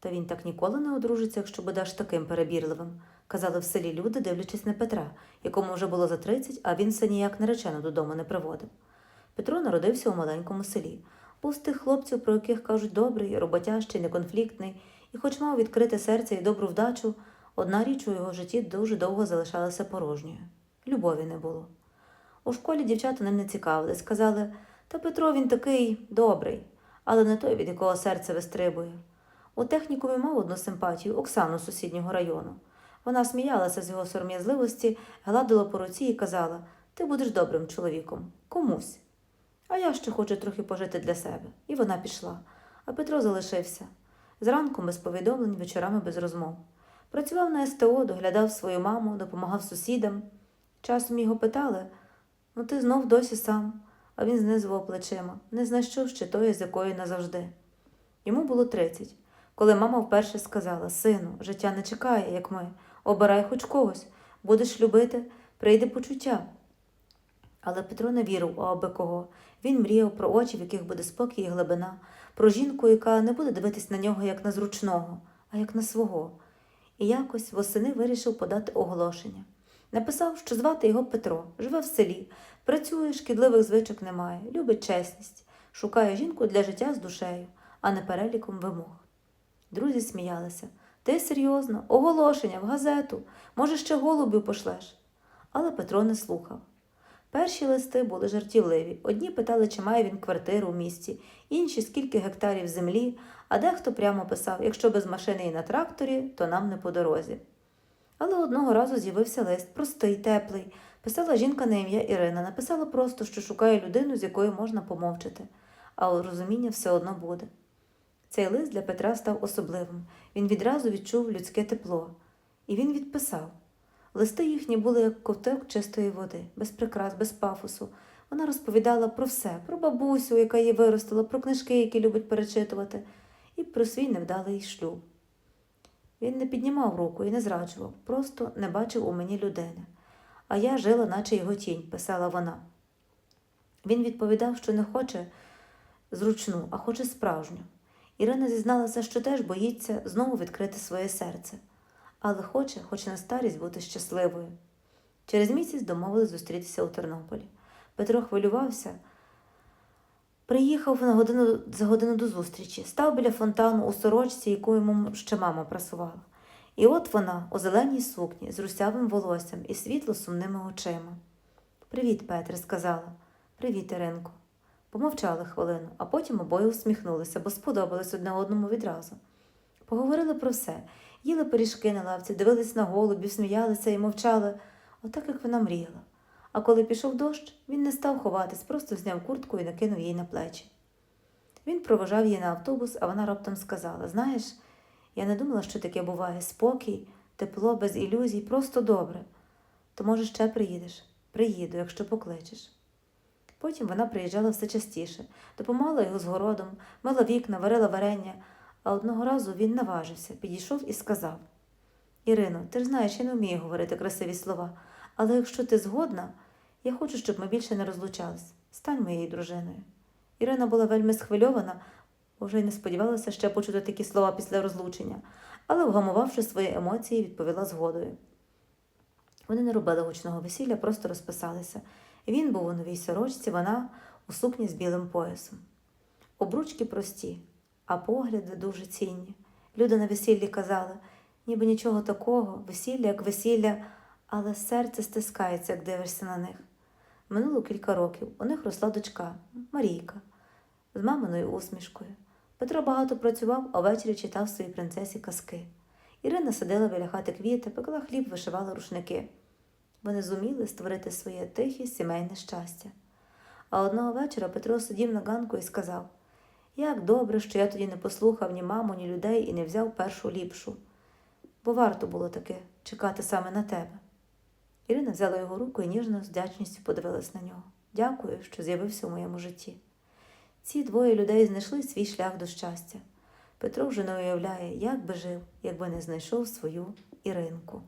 Та він так ніколи не одружиться, якщо буде аж таким перебірливим, казали в селі люди, дивлячись на Петра, якому вже було за 30, а він все ніяк наречену додому не приводив. Петро народився у маленькому селі. Був з тих хлопців, про яких кажуть добрий, роботящий, неконфліктний, і, хоч мав відкрите серце і добру вдачу, одна річ у його житті дуже довго залишалася порожньою. Любові не було. У школі дівчата ним не цікавились, казали, та Петро він такий добрий, але не той, від якого серце вистрибує. У технікумі мав одну симпатію Оксану з сусіднього району. Вона сміялася з його сором'язливості, гладила по руці і казала: Ти будеш добрим чоловіком, комусь. А я ще хочу трохи пожити для себе. І вона пішла. А Петро залишився. Зранку без повідомлень, вечорами без розмов. Працював на СТО, доглядав свою маму, допомагав сусідам. Часом його питали: ну ти знов досі сам, а він знизував плечима, не знайшов ще тої, з якою назавжди. Йому було 30, коли мама вперше сказала: Сину, життя не чекає, як ми, обирай хоч когось, будеш любити, прийде почуття. Але Петро не вірив у аби кого. Він мріяв про очі, в яких буде спокій і глибина, про жінку, яка не буде дивитись на нього як на зручного, а як на свого. І якось восени вирішив подати оголошення. Написав, що звати його Петро, живе в селі, працює, шкідливих звичок немає, любить чесність, шукає жінку для життя з душею, а не переліком вимог. Друзі сміялися. Ти серйозно, оголошення в газету, може, ще голубів пошлеш. Але Петро не слухав. Перші листи були жартівливі. Одні питали, чи має він квартиру в місті, інші скільки гектарів землі, а дехто прямо писав, якщо без машини і на тракторі, то нам не по дорозі. Але одного разу з'явився лист, простий, теплий. Писала жінка на ім'я Ірина, написала просто, що шукає людину, з якою можна помовчати, а розуміння все одно буде. Цей лист для Петра став особливим. Він відразу відчув людське тепло. І він відписав. Листи їхні були як ковток чистої води, без прикрас, без пафосу. Вона розповідала про все, про бабусю, яка її виростила, про книжки, які любить перечитувати, і про свій невдалий шлюб. Він не піднімав руку і не зраджував, просто не бачив у мені людини. А я жила, наче його тінь, писала вона. Він відповідав, що не хоче зручну, а хоче справжню. Ірина зізналася, що теж боїться знову відкрити своє серце, але хоче, хоч на старість бути щасливою. Через місяць домовились зустрітися у Тернополі. Петро хвилювався. Приїхав на годину за годину до зустрічі, став біля фонтану у сорочці, яку йому ще мама прасувала. І от вона у зеленій сукні з русявим волоссям і світло сумними очима. Привіт, Петре, сказала. Привіт, Іринко. Помовчали хвилину, а потім обоє усміхнулися, бо сподобались одне одному відразу. Поговорили про все, їли пиріжки на лавці, дивились на голубів, сміялися і мовчали, отак як вона мріяла. А коли пішов дощ, він не став ховатись, просто зняв куртку і накинув їй на плечі. Він проважав її на автобус, а вона раптом сказала: Знаєш, я не думала, що таке буває спокій, тепло, без ілюзій, просто добре. То, може, ще приїдеш? Приїду, якщо покличеш. Потім вона приїжджала все частіше, допомагала його з городом, мила вікна, варила варення, а одного разу він наважився, підійшов і сказав: Ірино, ти ж знаєш, я не вмію говорити красиві слова, але якщо ти згодна, я хочу, щоб ми більше не розлучались. Стань моєю дружиною. Ірина була вельми схвильована, бо вже й не сподівалася ще почути такі слова після розлучення, але, вгамувавши свої емоції, відповіла згодою. Вони не робили гучного весілля, просто розписалися. Він був у новій сорочці, вона у сукні з білим поясом. Обручки прості, а погляди дуже цінні. Люди на весіллі казали, ніби нічого такого, весілля як весілля, але серце стискається, як дивишся на них. Минуло кілька років. У них росла дочка Марійка з маминою усмішкою. Петро багато працював, а ввечері читав своїй принцесі казки. Ірина сидила біля хати квіти, пекла хліб, вишивала рушники. Вони зуміли створити своє тихе сімейне щастя. А одного вечора Петро сидів на ганку і сказав: Як добре, що я тоді не послухав ні маму, ні людей і не взяв першу ліпшу, бо варто було таки чекати саме на тебе. Ірина взяла його руку і ніжно з вдячністю подивилась на нього. Дякую, що з'явився у моєму житті. Ці двоє людей знайшли свій шлях до щастя. Петро вже не уявляє, як би жив, якби не знайшов свою Іринку.